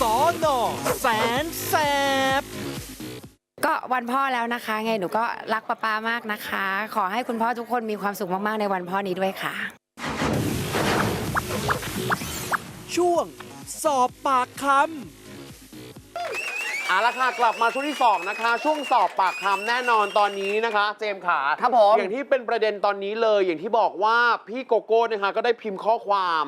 สอนอแสนแสบก็วันพ่อแล้วนะคะ ไงหนูก็รักป้าปามากนะคะ ขอให้คุณพ่อทุกคนมีความสุขมาก ๆ ในวันพ่อนี้ด้วยค่ะ ช่วงสอบปากคเอาละค่ะกลับมาช่วงที่สองนะคะ ช่วงสอบปากคำแน่นอนตอนนี้นะคะ เจมส์ขาครับผม อย่างที่เป็นประเด็นตอนนี้เลย อย่างที่บอกว่าพี่โกโก้นะคะก็ได้พิมพ์ข้อความ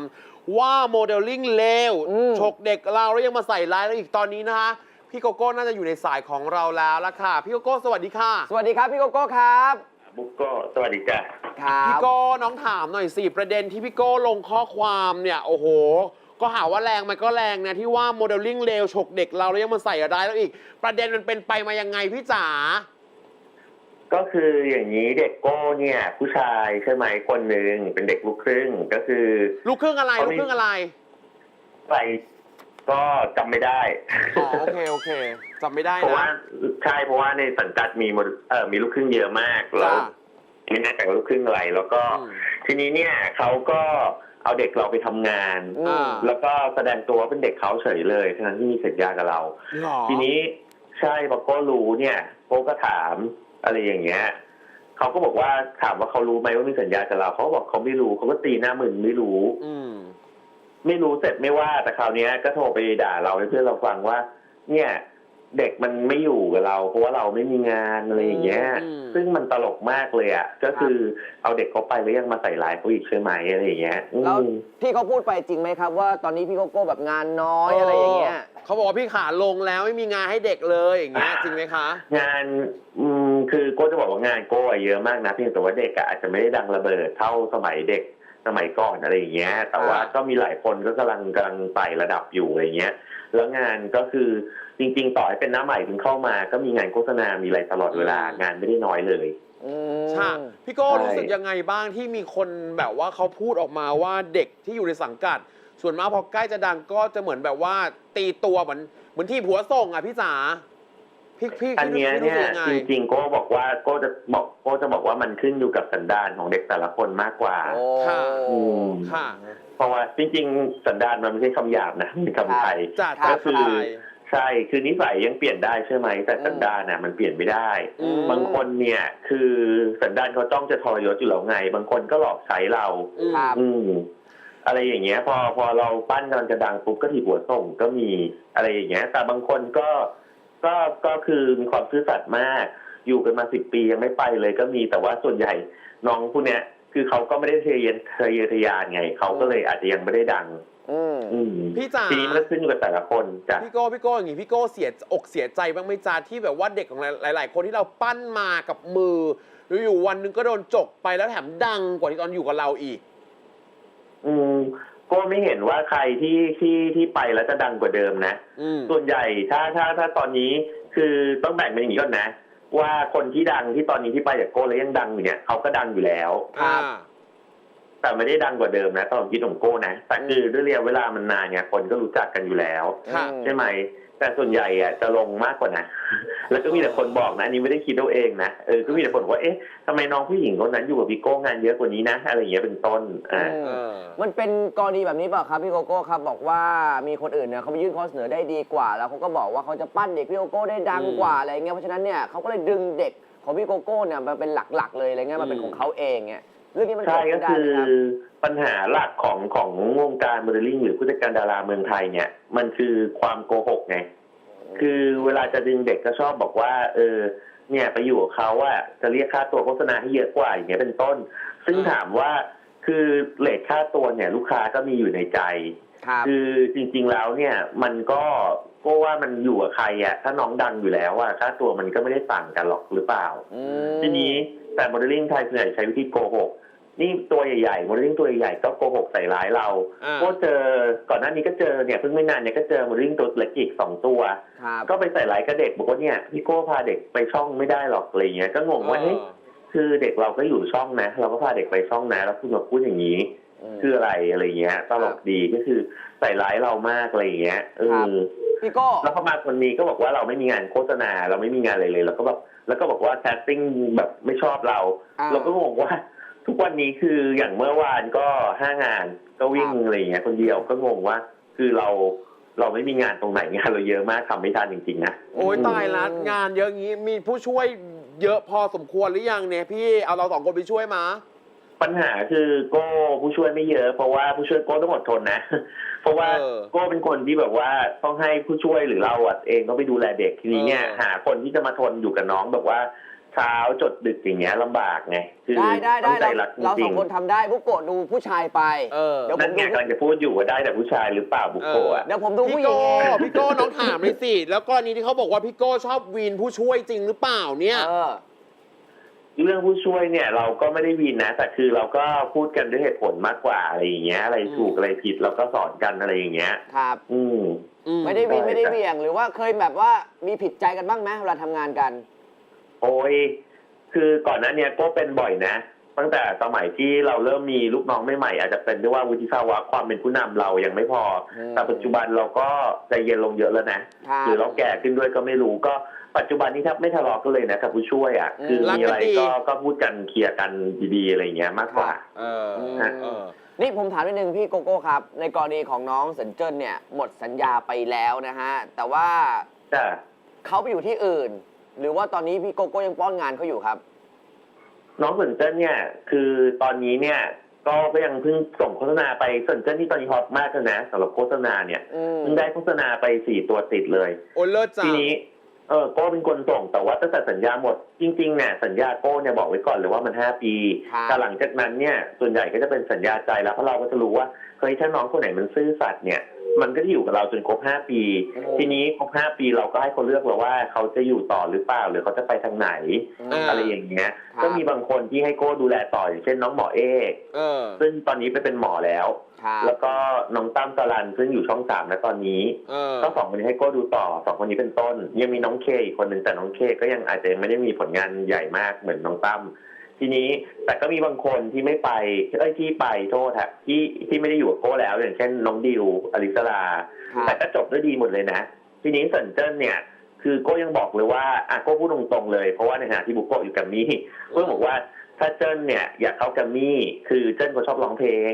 ว่าโมเดลลิ่งเลวอืมฉกเด็กเราแล้วยังมาใส่ร้ายเราอีกตอนนี้นะคะพี่โกโก้น่าจะอยู่ในสายของเราแล้วละค่ะ พี่โกโก้สวัสดีค่ะ สวัสดีครับพี่โกโก้ครับบุ๊กก็สวัสดีจ้ะครัพี่บโก้น้องถามหน่อยสิประเด็นที่พี่โก้ลงข้อความเนี่ยโอ้โห ก็หาว่าแรงมันก็แรงนะที่ว่าโมเดลลิ่งเลวฉกเด็กเราแล้วยังมาใส่ร้ายเราอีก ประเด็นมันเป็นไปมายังไงพี่จ๋า ก็คืออย่างนี้เด็กโก้เนี่ย ผู้ชายใช่ไหมคนหนึ่งเป็นเด็กลูกครึ่งก็คือ ลูกครึ่งอะไรเขาลูไม่กครึ่งอะไรไปก็จำไม่ได้ อ๋อโอเคโอเคจำไม่ได้เพราะว่านะใช่เพราะว่าในสังกัดมีหมดเอ่อมีลูกครึ่งเยอะมากแล้วจ้ะไม่แน่ใจว่าลูกครึ่งอะไรแล้วก็ อืม ทีนี้เนี่ยเขาก็เอาเด็กเราไปทำงาน อืมอ่าแล้วก็แสดงตัวว่าเป็นเด็กเขาเฉยเลยทั้งที่มีสัญญากับเรา หรอ ทีนี้ใช่พอโก้รู้เนี่ยโก้ก็ถาม อะไรอย่างเงี้ยเขาก็บอกว่าถามว่าเขารู้ไหมว่ามีสัญญากับเราเขาก็บอกเขาไม่รู้เขาก็ตีหน้ามึนไม่รู้ อืมไม่รู้เสร็จไม่ว่าแต่คราวเนี้ยก็โทรไปด่าเราให้เพื่อนเราฟังว่า เนี่ย เด็กมันไม่อยู่กับเรา เพราะว่าเราไม่มีงานอะไรอย่างเงี้ยอืมซึ่งมันตลกมากเลยอะก็คือเอาเด็กเขาไปแล้วยังมาใส่ร้ายเขาอีกใช่ไหมอะไรอย่างเงี้ยอืมแล้วพี่เขาพูดไปจริงไหมครับ ว่าตอนนี้พี่โกโก้แบบงานน้อยอะไรอย่างเงี้ยเขาบอกว่าพี่ขาลงแล้วไม่มีงานให้เด็กเลยอย่างเงี้ยจริงไหมคะ งานอืม งานโก้อะเยอะมากนะเพียงแต่ว่าเด็กอะอาจจะไม่ได้ดังระเบิดเท่าสมัยเด็กสมัยก่อนอะไรอย่างเงี้ย แต่ว่าอ่าก็มีหลายคนก็กำลังกำลังไต่ระดับอยู่อะไรเงี้ย แล้วงานก็คือจริง ๆ ต่อให้เป็นหน้าใหม่ถึงเข้ามา ก็มีงานโฆษณา มีอะไรตลอดเวลางานไม่ได้น้อยเลยอืมใช่พี่โก้ใช่รู้สึกยังไงบ้างที่มีคนแบบว่าเขาพูดออกมาว่าเด็กที่อยู่ในสังกัด ส่วนมากพอใกล้จะดังก็จะเหมือนแบบว่าตีตัวเหมือนเหมือนที่ผัวส่งอะพี่จ๋า พี่พี่อันพี่เนี้ยพี่รู้เนี่ยสึกยังไงจริงๆโก้บอกว่าโก้จะบอกโก้จะบอกว่ามันขึ้นอยู่กับสันดานของเด็กแต่ละคนมากกว่า โอ้ค่ะอืม ค่ะ เพราะว่าจริงๆ สันดานมันไม่ใช่คำหยาบนะเป็นคำไทย จัดครัก็บคือ ใช่คือนิสัยยังเปลี่ยนได้ใช่ไหมแต่สันดานน่ะมันเปลี่ยนไม่ได้ อืม บางคนเนี่ยคือสันดานเขาจ้องจะทรยศอยู่แล้วไง บางคนก็หลอกใช้เราครับอืม อะไรอย่างเงี้ย พอพอเราปั้นกำลังจะดังปุ๊บก็ถีบหัวส่งก็มีอะไรอย่างเงี้ย แต่บางคนก็ ก็ก็คือมีความซื่อสัตย์มาก อยู่กันมาสิบปียังไม่ไปเลยก็มีแต่ว่าส่วนใหญ่น้องผู้เนี้ยคือเขาก็ไม่ได้เทเยนเทเยอทะยานไงเขาก็เลยอาจจะยังไม่ได้ดังอืมอืมพี่จ๋าทีนี้มันก็ขึ้นอยู่กับแต่ละคนจ้ะพี่โก้พี่โก้อย่างงี้พี่โก้เสียอกเสียใจบ้างไหมจ๊ะที่แบบว่าเด็กของหลาย ๆ คนที่เราปั้นมากับมืออยู่ๆวันหนึงก็โดนจกไปแล้วแถมดังกว่าที่ตอนอยู่กับเราอีก อืม ก็ไม่เห็นว่าใครที่ที่ที่ไปแล้วจะดังกว่าเดิมนะ อืมส่วนใหญ่ถ้าถ้าถ้าตอนนี้คือต้องแบ่งเป็นอย่างนี้ก่อนนะ ว่าคนที่ดังที่ตอนนี้ที่ไปจากโก้แล้วยังดังอยู่เนี่ยเขาก็ดังอยู่แล้วครับอ่า แต่ไม่ได้ดังกว่าเดิมนะตอนคิดของโก้นะแต่คือด้วยระยะเวลามันนานเนี่ยคนก็รู้จักกันอยู่แล้ว ค่ะ ใช่ไหม แต่ส่วนใหญ่อะจะลงมากกว่านะ แล้วก็มีแต่คนบอกนะอันนี้ไม่ได้คิดเอาเองนะ เออ ก็มีแต่คนบอกว่า เอ๊ะทำไมน้องผู้หญิงคนนั้นอยู่กับพี่โก้งานเยอะกว่านี้นะ อะไรอย่างเงี้ยเป็นต้น อ่าอืมเออ มันเป็นกรณีแบบนี้เปล่าครับพี่โกโก้ครับบอกว่ามีคนอื่นเนี่ยเขาไปยื่นข้อเสนอได้ดีกว่า แล้วเขาก็บอกว่าเขาจะปั้นเด็กพี่โกโก้ได้ดังกว่าอะไรเงี้ยเพราะฉะนั้นเนี่ยเขาก็เลยดึงเด็กของพี่โกโก้เนี่ยมาเป็นหลักๆเลยอะไรเงี้ยมาเป็นของเขาเองเนี่ย เรื่องนี้มันใช่เกิดก็ขึ้นได้คือไหมครับปัญหาหลักของของวงการโมเดลลิ่งหรือผู้จัดการดาราเมืองไทยเนี่ย มันคือความโกหกไงคือเวลาจะดึงเด็กก็ชอบบอกว่า เออ เนี่ยไปอยู่กับเขาอะจะเรียกค่าตัวโฆษณาให้เยอะกว่าอย่างเงี้ยเป็นต้น ซึ่งอ่าถามว่าคือเลทค่าตัวเนี่ย ลูกค้าก็มีอยู่ในใจครับคือจริง ๆแล้วเนี่ย มันก็ก็ว่ามันอยู่กับใครอะถ้าน้องดังอยู่แล้วอะค่าตัวมันก็ไม่ได้ต่างกันหรอกหรือเปล่าอืมทีนี้แต่โมเดลลิ่งไทยส่วนใหญ่ใช้วิธีโกหก นี่ตัวใหญ่ๆโมเดลลิ่งตัวใหญ่ๆก็โกหกใส่ร้ายเราอ่า ก็เจอก่อนหน้านี้ก็เจอเนี่ยเพิ่งไม่นานเนี่ยก็เจอโมเดลลิ่งตัวเล็กอีกสองตัว ครับก็ไปใส่ร้ายกับเด็กบอกว่าเนี่ยพี่โก้พาเด็กไปช่องไม่ได้หรอกอะไรเงี้ยก็งงว่าเฮ้ยคือเด็กเราก็อยู่ช่องนะ เราก็พาเด็กไปช่องนะแล้วคุณมาพูดอย่างนี้ ม คืออะไรอะไรเงี้ยตลกดีก็คือใส่ร้ายเรามากอะไรเงี้ยเอครับ อพี่โก้แล้วพอมาคนนี้ก็บอกว่าเราไม่มีงานโฆษณา เราไม่มีงานอะไรเลยแล้วก็แบบแล้วก็บอกว่าแคสติ้งแบบไม่ชอบเรา อ่า เราก็งงว่า ทุกวันนี้คืออย่างเมื่อวานก็ห้างานก็วิ่งครับอะไรอย่างเงี้ยคนเดียวก็งงว่า คือเราเราไม่มีงานตรงไหนงานเราเยอะมากทำไม่ทันจริงๆนะโอ้ยตายละงานเยอะงี้มีผู้ช่วยเยอะพอสมควรหรือยังเนี่ยพี่เอาเราสองคนไปช่วยมา ปัญหาคือโก้ผู้ช่วยไม่เยอะ เพราะว่าผู้ช่วยโก้ต้องอดทนนะ เพราะว่าเออโก้เป็นคนที่แบบว่าต้องให้ผู้ช่วยหรือเราอะเองต้องไปดูแลเด็กทีนี้เนี่ยเออ หาคนที่จะมาทนอยู่กับน้องแบบว่า เช้าจดดึกอย่างเงี้ยลำบากไงคือได้ได้ได้ต้องใจเรารักจเราสริองงคนทำได้บุกโกะดูผู้ชายไป เออ เดี๋ยวๆนั่นไงกำลังจะพูดอยู่ว่าได้แต่ผู้ชายหรือเปล่าบุกโกะอะ เดี๋ยวผมดูผู้พี่หญิโก้งเองพี่โก้น้องถามเลยสิแล้วกรณีที่เขาบอกว่าพี่โก้ชอบวีนผู้ช่วยจริงหรือเปล่าเนี่ย เออ เรื่องผู้ช่วยเนี่ยเราก็ไม่ได้วินนะ แต่คือเราก็พูดกันด้วยเหตุผลมากกว่าอะไรอย่างเงี้ย อะไรถูกอะไรผิดเราก็สอนกันอะไรอย่างเงี้ย ครับ อืม อืมไม่ได้วินได้ไม่ได้จ้ะเหวี่ยง หรือว่าเคยแบบว่ามีผิดใจกันบ้างไหมเวลาทำงานกัน โอ้ยคือก่อนหน้าเนี้ก็เป็นบ่อยนะ ตั้งแต่สมัยที่เราเริ่มมีลูกน้องใหม่ๆอาจจะเป็นด้วยว่าวุฒิภาวะความเป็นผู้นำเรายังไม่พออืมแต่ปัจจุบันเราก็ใจเย็นลงเยอะแล้วนะครับหรือเราแก่ขึ้นด้วยก็ไม่รู้ก็ปัจจุบันนี้แทบไม่ทะเลาะกันเลยนะกับผู้ช่วยอะคือรักมีกันอะไรดีก็ก็พูดกันเคลียร์กันดีๆอะไรอย่างเงี้ยมากกว่าเอออืมเออนี่ผมถามนิดนึงพี่โกโก้ครับ ในกรณีของน้องเซินเจิ้นเนี่ยหมดสัญญาไปแล้วนะฮะ แต่ว่าจ้ะเขาไปอยู่ที่อื่น หรือว่าตอนนี้พี่โกโก้ยังป้อนงานเขาอยู่ครับ น้องสนเจิ้นเนี่ย คือตอนนี้เนี่ย ก็ก็ยังเพิ่งส่งโฆษณาไปสนเจิ้นที่ตอนนี้ฮอตมากเลยนะสำหรับโฆษณาเนี่ยอืมเพิ่งได้โฆษณาไปสี่ตัวติดเลย โอ้เลิศจัทีงนี้ เออโก้เป็นคนส่งแต่ว่าตั้งแต่สัญญาหมด จริงๆเนี่ยสัญญาโก้เนี่ยบอกไว้ก่อนเลยว่ามันห้าปีครับแต่หลังจากนั้นเนี่ยส่วนใหญ่ก็จะเป็นสัญญาใจแล้วเพราะเราก็จะรู้ว่าเฮ้ยถ้าน้องคนไหนมันซื่อสัตย์เนี่ย มันก็จะอยู่กับเราจนครบห้าปี ทีนี้ครบห้าปีเราก็ให้เขาเลือกแล้วว่าเขาจะอยู่ต่อหรือเปล่าหรือเขาจะไปทางไหนอ่าอะไรอย่างเงี้ยครับก็มีบางคนที่ให้โก้ดูแลต่ออย่างเช่นน้องหมอเอกเออซึ่งตอนนี้ไปเป็นหมอแล้ว ครับแล้วก็น้องตั้มสลันซึ่งอยู่ช่องสามนะตอนนี้เออก็สองคนนี้ให้โก้ดูต่อสองคนนี้เป็นต้น ยังมีน้องเคอีกคนหนึ่งแต่น้องเคก็ยังอาจจะยังไม่ได้มีผลงานใหญ่มากเหมือนน้องตั้มทีนี้แต่ก็มีบางคนที่ไม่ไปเอ้ยที่ไปโทษฮะที่ที่ไม่ได้อยู่กับโก้แล้ว อย่างเช่นน้องดิวอลิสลาครับ แต่ก็จบด้วยดีหมดเลยนะ ทีนี้สันเจิ้นเนี่ย คือโก้ยังบอกเลยว่าอะโก้พูดตรงๆเลย เพราะว่าในขณะที่บุกโกะอยู่แกัมมี่โก้บอกว่าถ้าเจิ้นเนี่ยอยากเข้าแกัมมี่คือเจิ้นเขาชอบร้องเพลง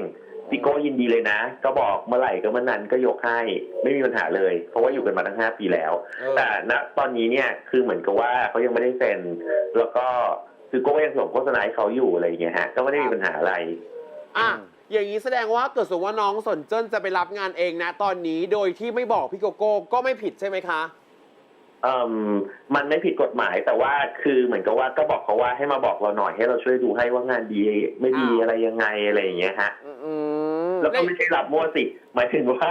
พี่โก้ยินดีเลยนะ ก็บอกเมื่อไหร่ก็เมื่อนั้นก็ยกให้ไม่มีปัญหาเลย เพราะว่าอยู่กันมาตั้งห้าปีแล้วเออแต่ณตอนนี้เนี่ยคือเหมือนกับว่าเขายังไม่ได้เซ็นแล้วก็คือโก้ยังส่งโฆษณาให้เขาอยู่อะไรอย่างเงี้ยฮะก็ไม่ได้มีปัญหาอะไร อะอย่างนี้แสดงว่าเกิดสมมติว่าน้องสนเจิ้นจะไปรับงานเองนะ ตอนนี้โดยที่ไม่บอกพี่โกโก้ก็ไม่ผิดใช่ไหมคะเอ่มมันไม่ผิดกฎหมายแต่ว่าคือเหมือนกับว่าก็บอกเขาว่าให้มาบอกเราหน่อยให้เราช่วยดูให้ว่างานดีไม่ดีอ้าวอะไรยังไงอะไรอย่างเงี้ยฮะ อืม แล้วก็ไม่ใช่รับมั่วสิหมายถึงว่า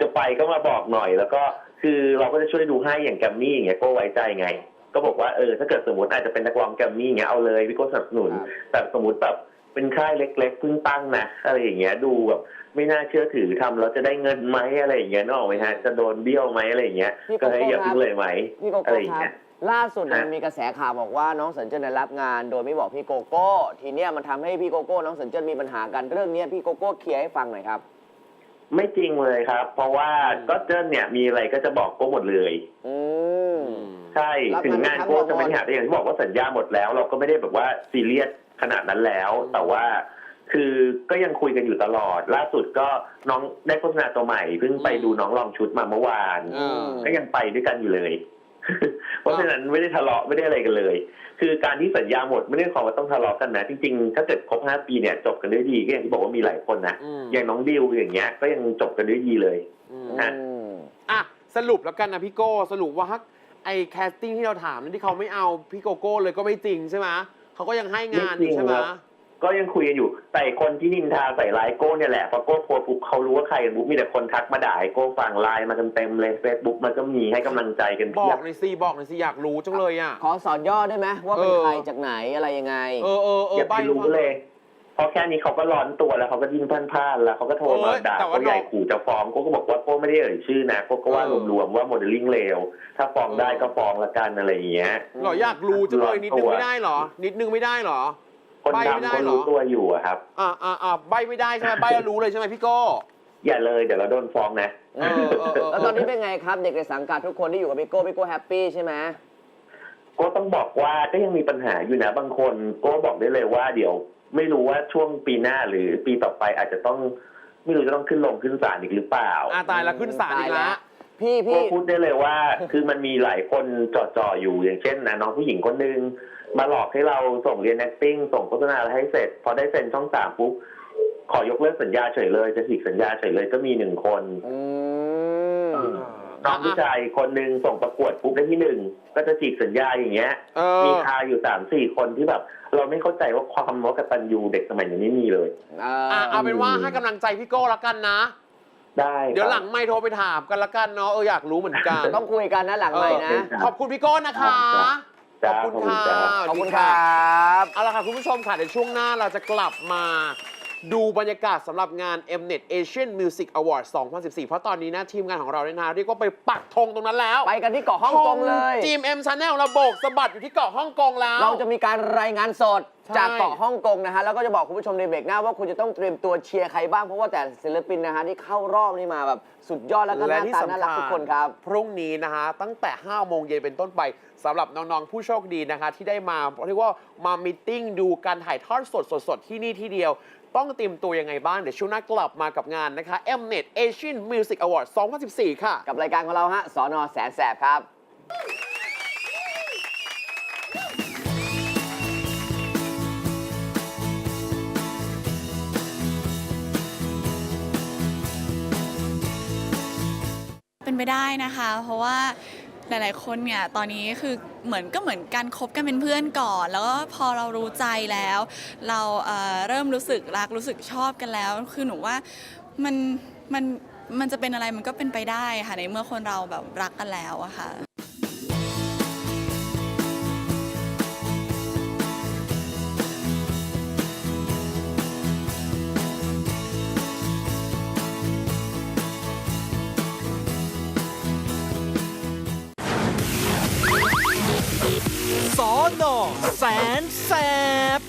จะไปก็มาบอกหน่อย แล้วก็คือเราก็จะช่วยดูให้อย่างแกรมมี่อย่างเงี้ยก็ไว้ใจไง ก็บอกว่าเออถ้าเกิดสมมติอาจจะเป็นนักร้องแกรมมี่อย่างเงี้ยเอาเลยพี่ก็สนับสนุนครับแต่สมมติแบบเป็นค่ายเล็กๆเพิ่งตั้งนะอะไรอย่างเงี้ยดูแบบไม่น่าเชื่อถือทำแล้วจะได้เงินไหมอะไรอย่างเงี้ยนึกออกไหมฮะจะโดนเบี้ยวไหมอะไรอย่างเงี้ยพี่โกก็โก้ให้อย่าครับเพิ่งเลยไหมพี่โกอะไรโก้อย่างครัเงี้บย ล่าสุดเนี่ยฮะมีกระแสข่าวบอกว่าน้องเซินเจิ้นได้รับงาน โดยไม่บอกพี่โกโก้ ทีเนี้ยมันทำให้พี่โกโก้ น้องเซินเจิ้นมีปัญหากันเรื่องเนี้ยพี่โกโก้เคลียร์ให้ฟังหน่อยครับ ไม่จริงเลยครับ เพราะว่าอืมก็เจิ้นเนี่ยมีอะไรก็จะบอกโก้หมดเลย อืม ใช่รับถึงงานงานโก้ทั้งหมดจะไม่ได้หาได้อย่างที่บอกว่าสัญญาหมดแล้ว เราก็ไม่ได้แบบว่าซีเรียสขนาดนั้นแล้วแต่ว่า คือก็ยังคุยกันอยู่ตลอด ล่าสุดก็น้องได้โฆษณาตัวใหม่เพิ่งไปดูน้องลองชุดมาเมื่อวานเออก็ยังไปด้วยกันอยู่เลย เพราะฉะนั้นไม่ได้ทะเลาะไม่ได้อะไรกันเลย คือการที่สัญญาหมดไม่ได้ความว่าต้องทะเลาะกันนะจริงๆ ถ้าเกิดครบห้าปีเนี่ยจบกันด้วยดีก็อย่างที่บอกว่ามีหลายคนนะอืมอย่างน้องดิวอย่างเงี้ยก็ยังจบกันด้วยดีเลยอืมฮะอืมอะสรุปแล้วกันนะพี่โก้สรุปว่าไอ้แคสติ้งที่เราถามนั้นที่เขาไม่เอาพี่โกโก้เลยก็ไม่จริงใช่ไหมเขาก็ยังให้งานอยู่ใช่ไหมไม่จริงครับ ก็ยังคุยกันอยู่แต่คนที่นินทาใส่ร้ายโก้เนี่ยแหละพอโก้โพสต์ปุ๊บเขารู้ว่าใครกันปุ๊บมีแต่คนทักมาด่าให้โก้ฟังไลน์มาเต็มๆเลยเฟซบุ๊กมันก็มีให้กำลังใจกันบเพีอยกบหน่อยสิบอกหน่อยสิอยากรู้จังเลยอะ ขอสอนย่อได้ไหมว่าเป็นเออ ใครจากไหนอะไรยังไง เออเออเอออย่างใบไปรู้เลย เพราะแค่นี้เขาก็ร้อนตัวแล้วเขาก็ยิ่งพล่านๆแล้วเขาก็โทรมาเอ้ยด่าแต่ว่าเขาใหญ่น้องขู่จะฟ้องโก้ก็บอกว่าโก้ไม่ได้เอ่ยชื่อนะโก้ก็ว่าเออรวมๆว่าโมเดลลิ่งเลวถ้าฟ้องได้ก็ฟ้องละกันอะไรอย่างเงี้ยเหรออยากรู้จังเลยนิดนึงตัวไม่ได้เหรอ นิดนึงไม่ได้เหรอ คนใบ้ไม่ได้ทำก็เหรอ รู้ตัวอยู่อะครับ อ่าอ่าอ่าใบไม่ได้ใช่ไหมใบแล้วรู้เลยใช่ไหมพี่โก้อย่าเลยเดี๋ยวเราโดนฟ้องนะ เออเออเออ แล้วตอนนี้เป็นไงครับ เด็กในสังกัดทุกคนที่อยู่กับพี่โก้พี่โก้แฮปปี้ใช่ไหม ก็ต้องบอกว่าก็ยังมีปัญหาอยู่นะบางคนก็บอกได้เลยว่าเดี๋ยว ไม่รู้ว่าช่วงปีหน้าหรือปีต่อไปอาจจะต้อง ไม่รู้จะต้องขึ้นลงขึ้นศาลอีกหรือเปล่าอ่าตายแล้วขึ้นศาลอีกตายแล้แล้ววพี่ก็พี่ พูดได้เลยว่า คือมันมีหลายคนจ่อๆอยู่อย่างเช่นนะน้องผู้หญิงคนนึง มาหลอกให้เราส่งเรียน acting ส่งโฆษณาอะไรให้เสร็จ พอได้เซ็นช่องสามปุ๊บขอยกเลิกสัญญาเฉยเลยจะฉีกสัญญาเฉยเลยก็มีหนึ่งคนอืมน้องผู้ชายคนหนึ่งส่งประกวดปุ๊บได้ที่หนึ่งก็จะฉีกสัญญาอย่างเงี้ย เอมีอคาอยู่สามสี่คนที่แบบ เราไม่เข้าใจว่าความมกตัญญูเด็กสมัยนี้ไม่มีเลย อะเอาเป็นว่าให้กำลังใจพี่โก้ละกันนะ ได้ครับเดี๋ยวหลังไม่โทรไปถามกันละกันเนาะเอออยากรู้เหมือนกัน ต้องคุยกันนะหลังใหม่นะเออขอบคุณพี่โก้นะคะจ้า ขอบคุณค่ะขอบคุณสวัสคดีรับเอาละค่ะคุณผู้ชมค่ะในช่วงหน้าเราจะกลับมา ดูบรรยากาศสำหรับงาน Mnet Asian Music Award 2014 เพราะตอนนี้นะ ทีมงานของเราเนี่ยนะเรียกว่าไปปักธงตรงนั้นแล้วไปกันที่เกาะฮ่องกงเลยทีม M Channel เราโบกสะบัดอยู่ที่เกาะฮ่องกงแล้ว เราจะมีการรายงานสดใช่จากเกาะฮ่องกงนะฮะ แล้วก็จะบอกคุณผู้ชมในเบรกหน้าว่าคุณจะต้องเตรียมตัวเชียร์ใครบ้าง เพราะว่าแต่ศิลปินนะฮะที่เข้ารอบนี่มาแบบสุดยอดแล้วก็หน้าตาน่ารักทุกคนครับ พรุ่งนี้นะฮะ ตั้งแต่ 5 โมงเย็นเป็นต้นไปสำหรับน้องๆ ผู้โชคดีนะคะที่ได้มาเรียกว่ามามิทติ้งดูการถ่ายทอดสดสดๆที่นี่ที่เดียว ต้องเตรียมตัวยังไงบ้าง เดี๋ยวช่วงหน้ากลับมากับงานนะคะ Mnet Asian Music Award 2014 ค่ะ กับรายการของเราฮะสอนอแสนแสบครับ เป็นไปได้นะคะ เพราะว่า หลาย ๆ คนเนี่ยตอนนี้คือเหมือนก็เหมือนการคบกันเป็นเพื่อนก่อน แล้วก็พอเรารู้ใจแล้ว เราเอ่อเริ่มรู้สึกรักรู้สึกชอบกันแล้ว คือหนูว่ามันมันมันจะเป็นอะไรมันก็เป็นไปได้ค่ะในเมื่อคนเราแบบรักกันแล้วอะค่ะ นอแสนแสบ